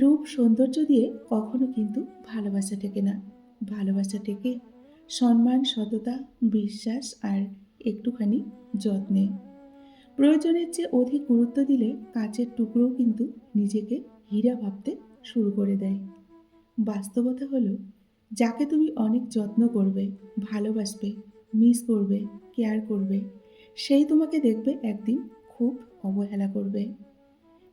রূপ সৌন্দর্য দিয়ে কখনো কিন্তু ভালোবাসা টেকে না। ভালোবাসা টেকে সম্মান, সততা, বিশ্বাস আর একটুখানি যত্নে। প্রয়োজনের চেয়ে অধিক গুরুত্ব দিলে কাচের টুকরোও কিন্তু নিজেকে হীরা ভাবতে শুরু করে দেয়। বাস্তবতা হলো, যাকে তুমি অনেক যত্ন করবে, ভালোবাসবে মিস করবে কেয়ার করবে, সেই তোমাকে দেখবে একদিন খুব অবহেলা করবে।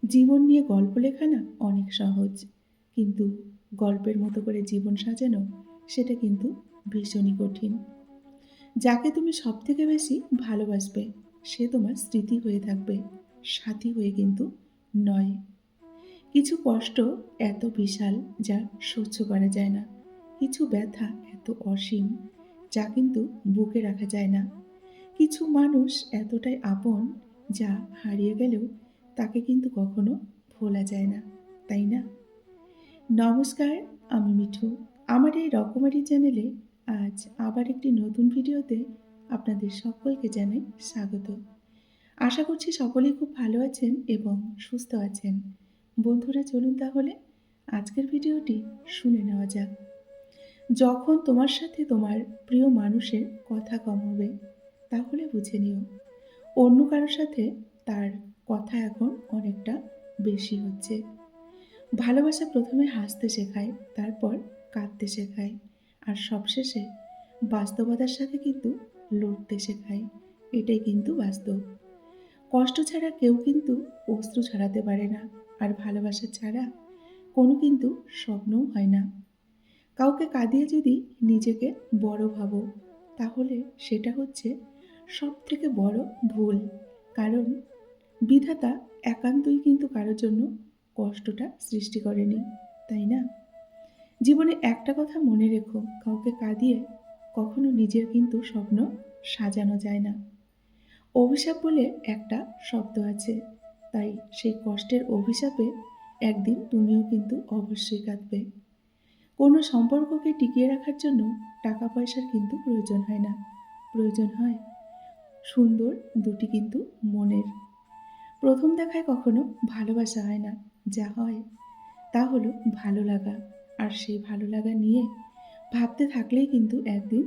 জীবন নিয়ে গল্প লেখা না অনেক সহজ। কিন্তু গল্পের মতো করে জীবন সাজানো, সেটা কিন্তু ভীষণই কঠিন। যাকে তুমি সব থেকে বেশি ভালোবাসবে, সে তোমার স্মৃতি হয়ে থাকবে, সাথী হয়ে কিন্তু নয়। কিছু কষ্ট এত বিশাল যা সহ্য করা যায় না। কিছু ব্যথা এত অসীম, যা কিন্তু বুকে রাখা যায় না। কিছু মানুষ এতটাই আপন, যা হারিয়ে গেলেও তাকে কিন্তু কখনো ভোলা যায় না, তাই না? নমস্কার, আমি মিঠু। আমার এই রকমারি চ্যানেলে আজ আবার একটি নতুন ভিডিওতে আপনাদের সকলকে জানাই স্বাগত। আশা করছি সকলেই খুব ভালো আছেন এবং সুস্থ আছেন। বন্ধুরা, চলুন তাহলে আজকের ভিডিওটি শুনে নেওয়া যাক। যখন তোমার সাথে তোমার প্রিয় মানুষের কথা কম হবে, তাহলে বুঝে নিও। অন্য কারোর সাথে তার কথা এখন অনেকটা বেশি হচ্ছে। ভালোবাসা প্রথমে হাসতে শেখায়, তারপর কাঁদতে শেখায় আর সবশেষে বাস্তবতার সাথে কিন্তু লড়তে শেখায়। এটাই কিন্তু বাস্তব। কষ্ট ছাড়া কেউ কিন্তু অস্ত্র ছাড়াতে পারে না আর ভালোবাসা ছাড়া কোনো কিন্তু স্বপ্নও হয় না। কাউকে কাঁদিয়ে যদি নিজেকে বড় ভাবো, তাহলে সেটা হচ্ছে সব থেকে বড় ভুল। কারণ বিধাতা একান্তই কিন্তু কারোর জন্য কষ্টটা সৃষ্টি করেনি, তাই না? জীবনে একটা কথা মনে রেখো, কাউকে কাঁদিয়ে কখনো নিজের কিন্তু স্বপ্ন সাজানো যায় না। অভিশাপ বলে একটা শব্দ আছে, তাই সেই কষ্টের অভিশাপে একদিন তুমিও কিন্তু অবশ্যই কাঁদবে। কোনো সম্পর্ককে টিকিয়ে রাখার জন্য টাকা পয়সার কিন্তু প্রয়োজন হয় না। প্রয়োজন হয় সুন্দর দুটি কিন্তু মনের। প্রথম দেখায় কখনো ভালোবাসা হয় না, যা হয় তা হলো ভালো লাগা। আর সেই ভালো লাগা নিয়ে ভাবতে থাকলেই কিন্তু একদিন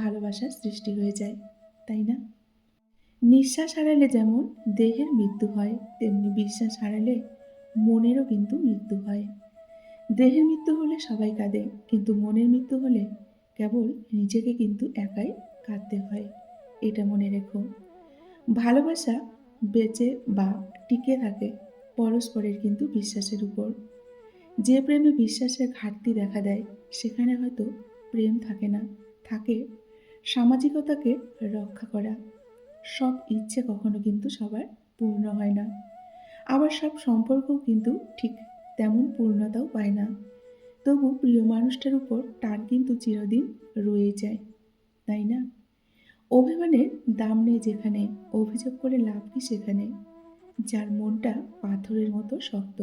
ভালোবাসার সৃষ্টি হয়ে যায়, তাই না? নিঃশ্বাস হারালে যেমন দেহের মৃত্যু হয়, তেমনি বিশ্বাস হারালে মনেরও কিন্তু মৃত্যু হয়। দেহের মৃত্যু হলে সবাই কাঁদে, কিন্তু মনের মৃত্যু হলে কেবল নিজেকে কিন্তু একাই কাঁদতে হয়, এটা মনে রেখো। ভালোবাসা বেঁচে বা টিকে থাকে পরস্পরের কিন্তু বিশ্বাসের উপর। যে প্রেমে বিশ্বাসের ঘাটতি দেখা দেয়, সেখানে হয়তো প্রেম থাকে না, থাকে সামাজিকতাকে রক্ষা করা। সব ইচ্ছে কখনো কিন্তু সবার পূর্ণ হয় না। আবার সব সম্পর্কও কিন্তু ঠিক তেমন পূর্ণতাও পায় না। তবু প্রিয় মানুষটার উপর টান কিন্তু চিরদিন রয়ে যায়, তাই না? অভিমানের দাম নেই যেখানে, অভিযোগ করে লাভ কি সেখানে। যার মনটা পাথরের মতো শক্ত।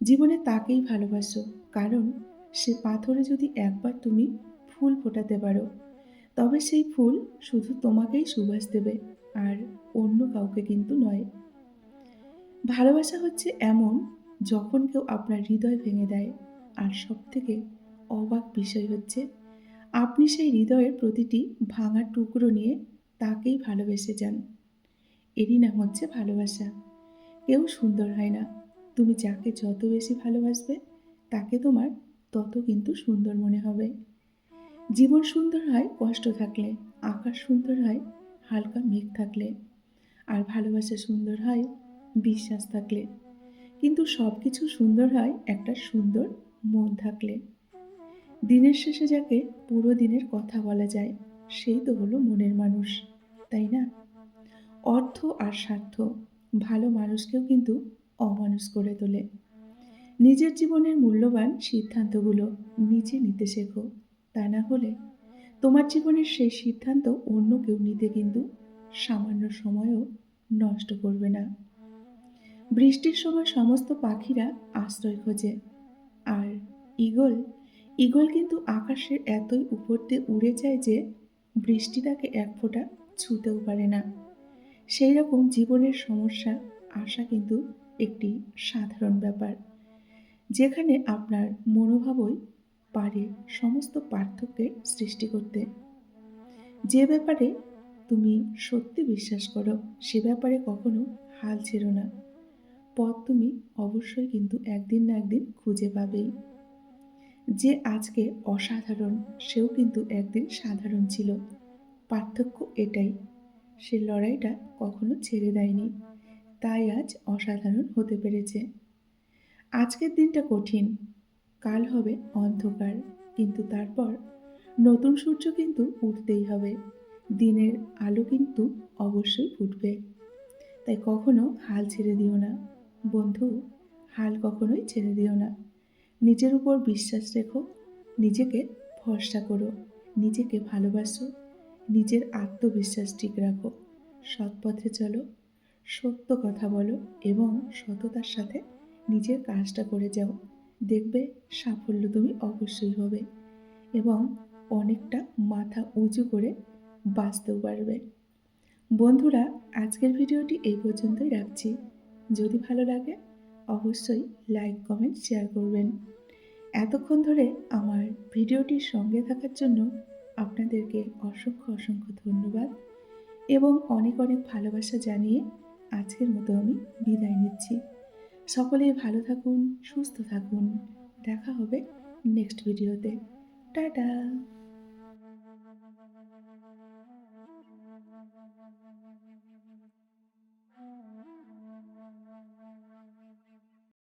জীবনে তাকেই ভালোবাসো, কারণ সে পাথরে যদি একবার তুমি ফুল ফোটাতে পারো, তবে সেই ফুল শুধু তোমাকেই সুবাস দেবে, আর অন্য কাউকে কিন্তু নয়। ভালোবাসা হচ্ছে এমন যখন কেউ আপনার হৃদয় ভেঙে দেয়, আর সব থেকে অবাক বিষয় হচ্ছে আপনি সেই হৃদয়ের প্রতিটি ভাঙা টুকরো নিয়ে তাকেই ভালোবেসে যান। এরই নাম হচ্ছে ভালোবাসা। কেউ সুন্দর হয় না। তুমি যাকে যত বেশি ভালোবাসবে, তাকে তোমার তত কিন্তু সুন্দর মনে হবে। জীবন সুন্দর হয় কষ্ট থাকলে, আকাশ সুন্দর হয় হালকা মেঘ থাকলে, আর ভালোবাসা সুন্দর হয় বিশ্বাস থাকলে। কিন্তু সব কিছু সুন্দর হয় একটা সুন্দর মন থাকলে। দিনের শেষে যাকে পুরো দিনের কথা বলা যায়, সেই তো হলো মনের মানুষ, তাই না? অর্থ আর স্বার্থ, ভালো মানুষকেও কিন্তু অমানুষ করে তোলে। নিজের জীবনের মূল্যবান সিদ্ধান্তগুলো নিজে নিতে শেখো, তা না হলে তোমার জীবনের সেই সিদ্ধান্ত অন্য কেউ নিতে কিন্তু সামান্য সময়ও নষ্ট করবে না। বৃষ্টির সময় সমস্ত পাখিরা আশ্রয় খোঁজে, আর ইগল ইগল কিন্তু আকাশের এতই উপর দিয়ে উড়ে যায় যে বৃষ্টি তাকে এক ফোঁটা ছুতেও পারে না। সেই রকম জীবনের সমস্যা আসা কিন্তু একটি সাধারণ ব্যাপার, যেখানে আপনার মনোভাবই পারে সমস্ত পার্থক্যের সৃষ্টি করতে। যে ব্যাপারে তুমি সত্যি বিশ্বাস করো, সে ব্যাপারে কখনো হাল ছেড়ো না। পথ তুমি অবশ্যই কিন্তু একদিন না একদিন খুঁজে পাবেই। যে আজকে অসাধারণ, সেও কিন্তু একদিন সাধারণ ছিল। পার্থক্য এটাই, সে লড়াইটা কখনো ছেড়ে দেয়নি। তাই আজ অসাধারণ হতে পেরেছে। আজকের দিনটা কঠিন, কাল হবে অন্ধকার, কিন্তু তারপর নতুন সূর্য কিন্তু উঠতেই হবে। দিনের আলো কিন্তু অবশ্যই ফুটবে। তাই কখনো হাল ছেড়ে দিও না। বন্ধু, হাল কখনোই ছেড়ে দিও না। নিজের উপর বিশ্বাস রেখো, নিজেকে ভরসা করো, নিজেকে ভালোবাসো, নিজের আত্মবিশ্বাস ঠিক রাখো সৎ পথে চলো, সত্য কথা বলো এবং সততার সাথে নিজের কাজটা করে যাও। দেখবে সাফল্য তুমি অবশ্যই হবে এবং অনেকটা মাথা উঁচু করে বাঁচতেও পারবে। বন্ধুরা, আজকের ভিডিওটি এই পর্যন্তই রাখছি। যদি ভালো লাগে অবশ্যই লাইক কমেন্ট শেয়ার করবেন। এতক্ষণ ধরে আমার ভিডিওটির সঙ্গে থাকার জন্য আপনাদেরকে অসংখ্য অসংখ্য ধন্যবাদ এবং অনেক অনেক ভালোবাসা জানিয়ে আজকের মতো আমি বিদায় নিচ্ছি। সকলেই ভালো থাকুন, সুস্থ থাকুন। দেখা হবে নেক্সট ভিডিওতে টাটা!